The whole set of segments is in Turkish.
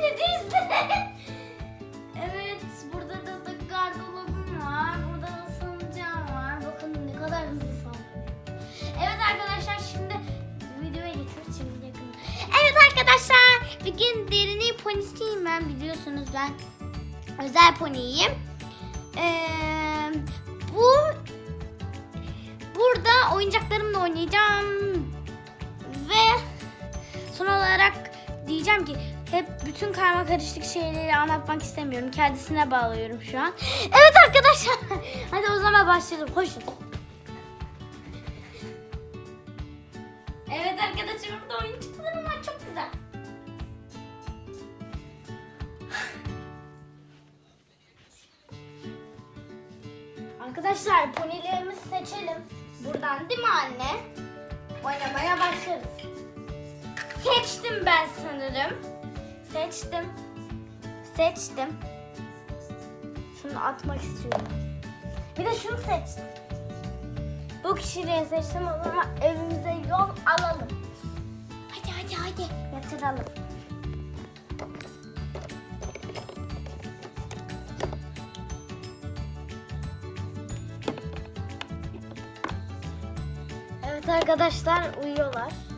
beni dizdi. evet burada da, da gardırobum var. Burada da salıncağım var. Bakın ne kadar hızlı sallanıyor. Evet arkadaşlar şimdi videoya geçiyoruz şimdi yakın. Evet arkadaşlar bugün derini ponisiyim ben biliyorsunuz ben özel poniyim. Ee, bu burada oyuncaklarımla oynayacağım ve son olarak diyeceğim ki hep bütün karma karışık şeyleri anlatmak istemiyorum. Kendisine bağlıyorum şu an. Evet arkadaşlar. Hadi o zaman başlayalım. Koşun. Evet arkadaşlar burada oyuncaklarım var. Çok güzel. Arkadaşlar ponilerimizi seçelim. Buradan değil mi anne? Oynamaya başlarız. Seçtim ben sanırım. Seçtim. Seçtim. Şunu atmak istiyorum. Bir de şunu seçtim. Bu kişiliği seçtim o zaman evimize yol alalım. Hadi hadi hadi yatıralım. Evet arkadaşlar uyuyorlar.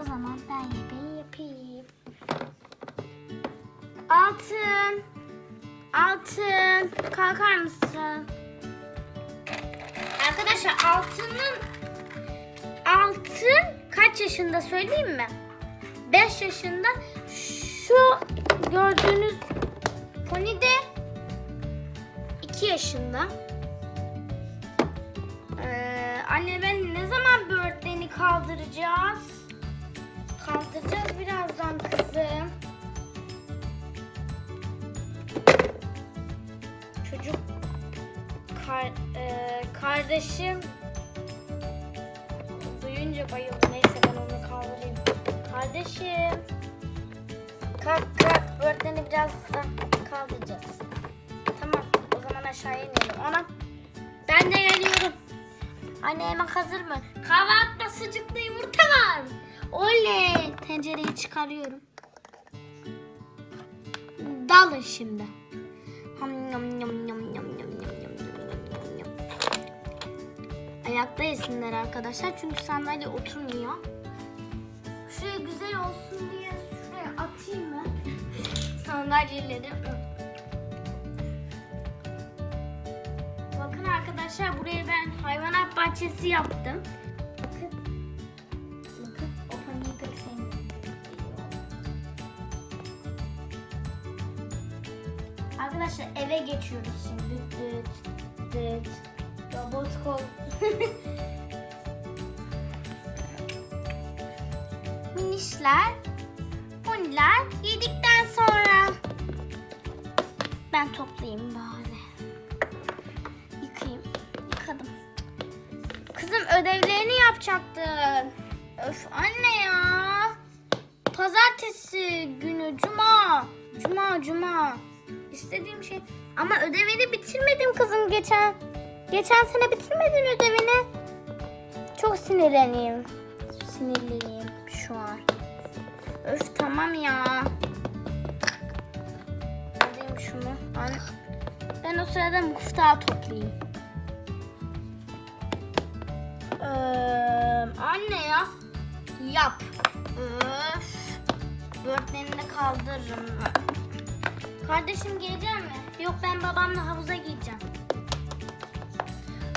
O zaman ben yemeği yapayım. Altın. Altın. Kalkar mısın? Arkadaşlar altının altın kaç yaşında söyleyeyim mi? 5 yaşında. Şu gördüğünüz pony de 2 yaşında. Ee, anne ben ne zaman birthdayn'i kaldıracağız? Kaldıracağız birazdan kızım. Çocuk kar, e, kardeşim duyunca bayıldı. Neyse ben onu kaldırayım. Kardeşim. Kalk kalk. Öğretmeni biraz da kaldıracağız. Tamam. O zaman aşağıya inelim. Ona ben de geliyorum. Anne yemek hazır mı? Var. Oley! Tencereyi çıkarıyorum. Dalın şimdi. Ayakta yesinler arkadaşlar çünkü sandalye oturmuyor. Şuraya güzel olsun diye şuraya atayım ben sandalyeleri. Bakın arkadaşlar buraya ben hayvanat bahçesi yaptım. Arkadaşlar eve geçiyoruz şimdi. Düt düt. Robot kol. Minişler, poniler yedikten sonra ben toplayayım bari. Yıkayayım. Yıkadım. Kızım ödevlerini yapacaktın. Öf anne ya. Pazartesi günü cuma. Cuma cuma. İstediğim şey. Ama ödevini bitirmedim kızım geçen. Geçen sene bitirmedin ödevini. Çok sinirleneyim. Sinirliyim şu an. Öf tamam ya. Alayım şunu. An ben o sırada muftağı toplayayım. Ee, anne ya. Yap. Öf. Börtlerini kaldırırım. Kardeşim gelecek mi? Yok ben babamla havuza gideceğim.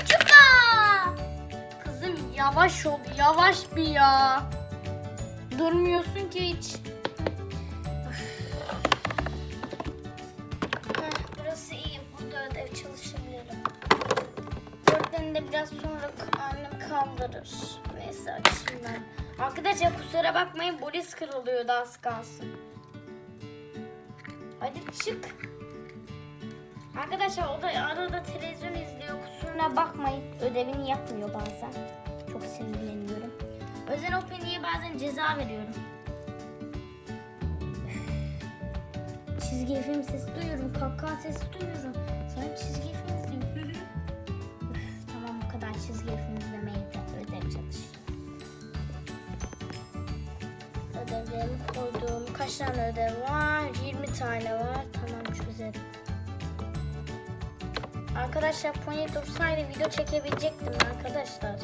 Çıkma! Kızım yavaş ol, yavaş bir ya. Durmuyorsun ki hiç. Burası iyi. Burada ödev çalışabilirim. Öğretmeni de biraz sonra annem kaldırır. Neyse açayım ben. Arkadaşlar kusura bakmayın polis kırılıyordu az kalsın. Hadi çık. Arkadaşlar o da arada televizyon izliyor. Kusuruna bakmayın. Ödevini yapmıyor bazen. Çok sinirleniyorum. Özel Open'iye bazen ceza veriyorum. Çizgi film sesi duyuyorum, kahkaha sesi duyuyorum. Sen çizgi film izliyorsun. Tamam bu kadar çizgi film Ödevlerimi koydum. Kaç tane ödev var? 20 tane var. Tamam çözerim. Arkadaşlar Pony dursaydı video çekebilecektim arkadaşlar.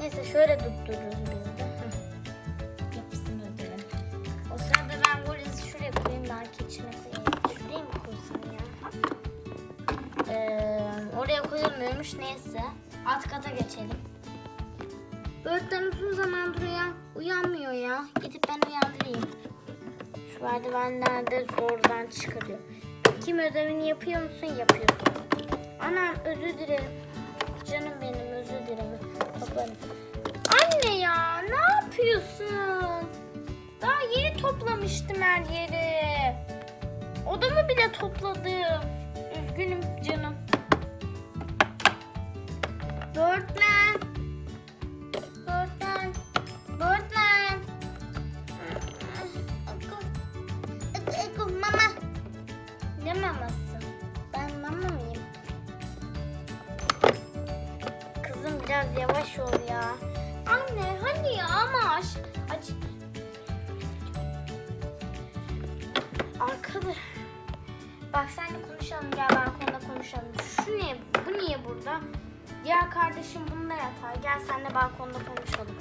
Neyse şöyle tuttururuz biz de. Yapsın ödevini. O sırada ben valizi şuraya koyayım belki içine koyayım. Şuraya mı koysam ya? Ee, oraya koyulmuyormuş neyse. Alt kata geçelim. Böğürtlen uzun zamandır uyan, uyanmıyor ya. Gidip ben uyandırayım. Şu merdivenlerde zordan çıkarıyor. Kim ödevini yapıyor musun? Yapıyorsun. Anam özür dilerim. Canım benim özür dilerim. Toplarım. Anne ya ne yapıyorsun? Daha yeni toplamıştım her yeri. Odamı bile topladım. Bak seninle konuşalım gel balkonda konuşalım. Şu niye, bu niye burada? Diğer kardeşim bununla yatar. Gel seninle balkonda konuşalım.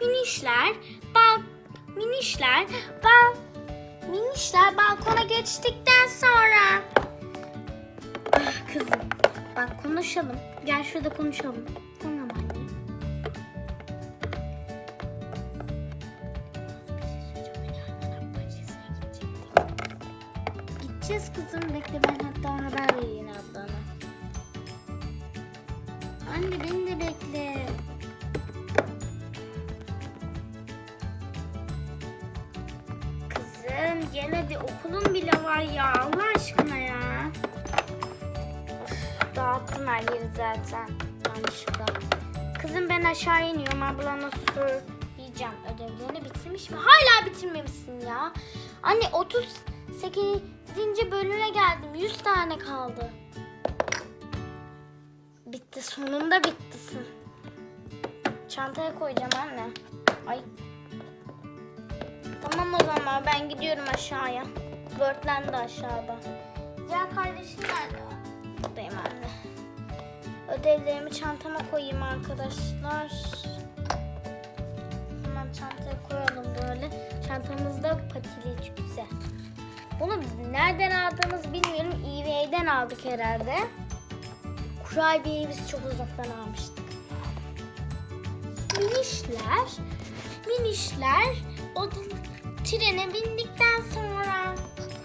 Minişler, bal, minişler, bal, minişler balkona geçtikten sonra. Ah kızım, bak konuşalım. Gel şurada konuşalım. Gideceğiz kızım. Bekle ben hatta haber vereyim ablana. Anne beni de bekle. Kızım gel hadi okulun bile var ya Allah aşkına ya. Dağıttım her yeri zaten yanlışlıkla. Kızım ben aşağı iniyorum ablana söyleyeceğim ödevlerini bitirmiş mi? Hala bitirmemişsin ya. Anne 38. bölüme geldim 100 tane kaldı. Bitti sonunda bittisin. Çantaya koyacağım anne. Ay Tamam o zaman ben gidiyorum aşağıya. Börtlen de aşağıda. Ya kardeşim nerede? Buradayım anne. Ödevlerimi çantama koyayım arkadaşlar. Hemen çantaya koyalım böyle. Çantamızda patili güzel. Bunu nereden aldığımızı bilmiyorum. eBay'den aldık herhalde. Kurabiyeyi biz çok uzaktan almıştık. Minişler, minişler o trene bindikten sonra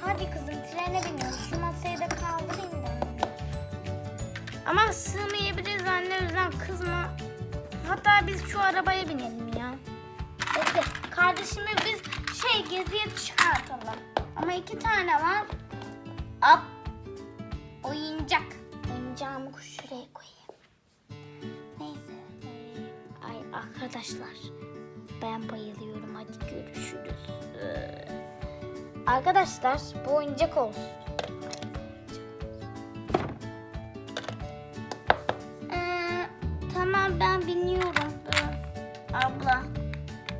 hadi kızım trene biniyoruz. Şu masayı da kaldırayım da. Ama sığmayabiliriz anne o yüzden kızma. Hatta biz şu arabaya binelim ya. Bekle kardeşimi biz şey geziye çıkartalım. Ama iki tane var. Hop. Oyuncak. Oyuncağımı şuraya koyayım. Neyse. Ay arkadaşlar. Ben bayılıyorum. Hadi görüşürüz. Arkadaşlar bu oyuncak olsun. Ee, tamam ben biniyorum. Ee, abla.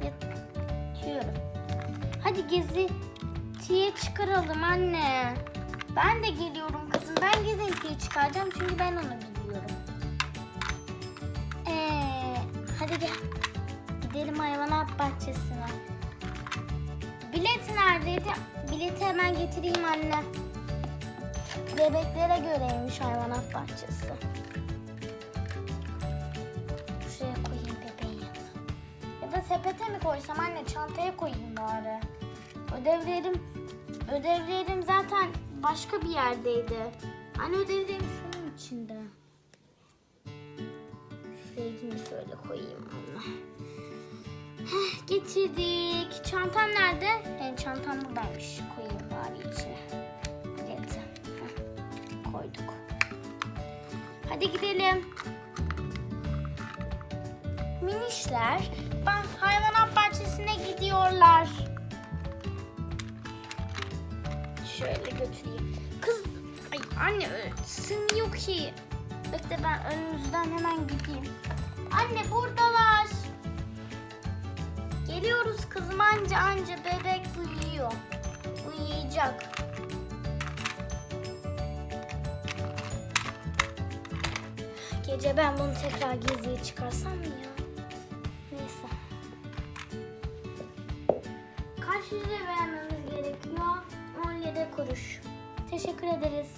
Yatıyorum. Hadi gezintiye çıkaralım anne. Ben de geliyorum kızım. Ben gezintiye çıkaracağım çünkü ben onu biliyorum. Ee, hadi gel. Gidelim hayvanat bahçesine. Bilet neredeydi? Bileti hemen getireyim anne. Bebeklere göreymiş hayvanat bahçesi. Şuraya koyayım bebeği. Ya da sepete mi koysam anne çantaya koyayım bari. Ödevlerim ödevlerim zaten başka bir yerdeydi. Anne ödevlerim şunun içinde. Şuraya şöyle koyayım anne. Heh, getirdik. Çantam nerede? Yani çantam buradaymış. Koyayım bari içine. Bileti. Heh, koyduk. Hadi gidelim. Minişler ben hayvanat bahçesine gidiyorlar. Şöyle götüreyim. Kız ay anne ö- sığmıyor ki. Bekle ben önünüzden hemen gideyim. Anne buradalar. Geliyoruz kızım anca anca bebek uyuyor. Uyuyacak. Gece ben bunu tekrar geziye çıkarsam mı ya? Neyse. Kaç lira vermemiz? 17 kuruş. Teşekkür ederiz.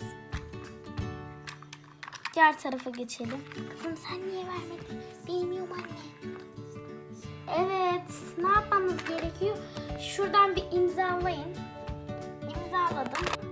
Diğer tarafa geçelim. Kızım sen niye vermedin? Bilmiyorum anne. Evet, ne yapmamız gerekiyor? Şuradan bir imzalayın. İmzaladım.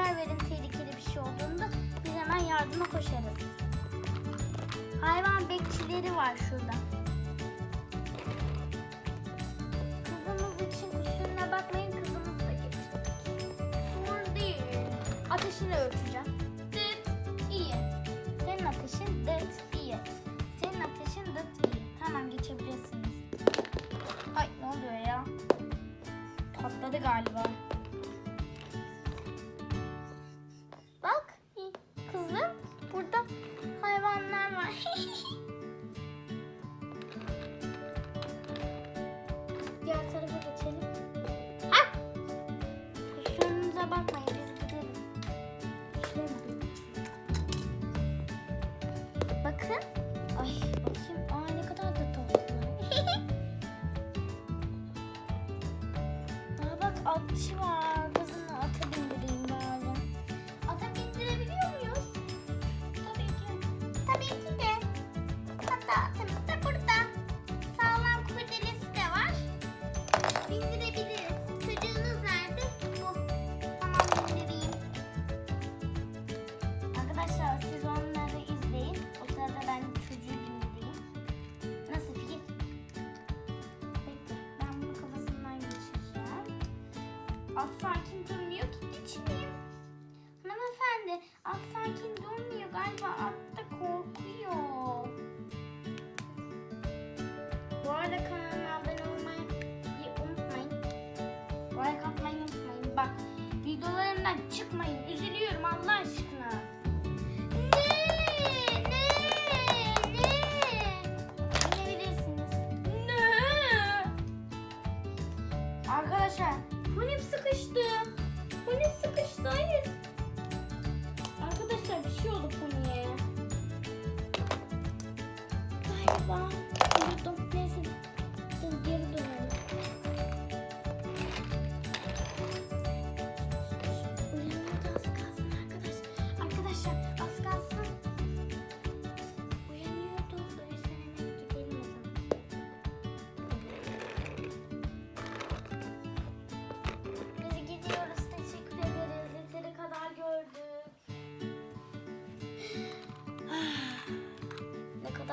Haber verin. Tehlikeli bir şey olduğunda biz hemen yardıma koşarız. Hayvan bekçileri var şurada. Kızımız için kusuruna bakmayın kızımız da getirdik. Sorun değil. Ateşini ölçeceğim. Dıt iyi. Senin ateşin dıt iyi. Senin ateşin dıt iyi. Tamam geçebilirsiniz. Ay ne oluyor ya? Patladı galiba. At sakin durmuyor ki geçmeyeyim. Hanımefendi at sakin durmuyor. Galiba at da korkuyor. Bu arada kanalıma abone olmayı unutmayın. Like atmayı unutmayın. Bak videolarımdan çıkmayın. Üzülüyorum Allah aşkına.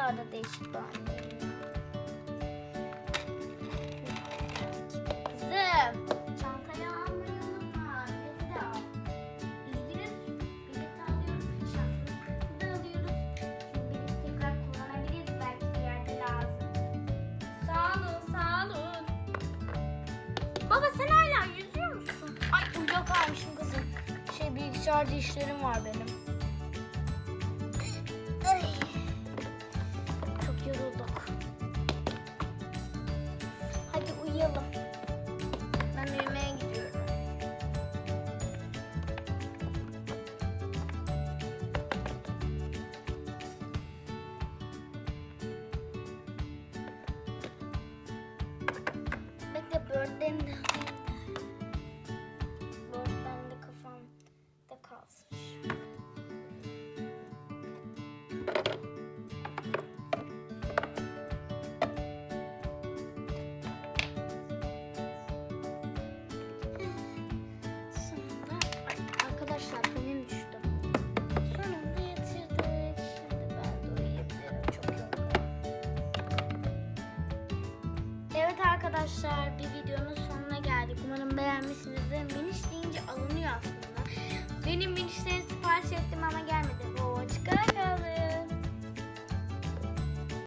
Kadar da değişik bir ya. Kızım. Çantayı almayı unutma. Bileti de al. Üzgünüz. Bileti alıyoruz. Çantayı da alıyoruz. Bileti tekrar kullanabiliriz. Belki bir lazım. Sağ olun. Baba sen hala yüzüyor musun? Ay uyuyakalmışım kızım. Şey bilgisayarda işlerim var benim. Böğürtlerini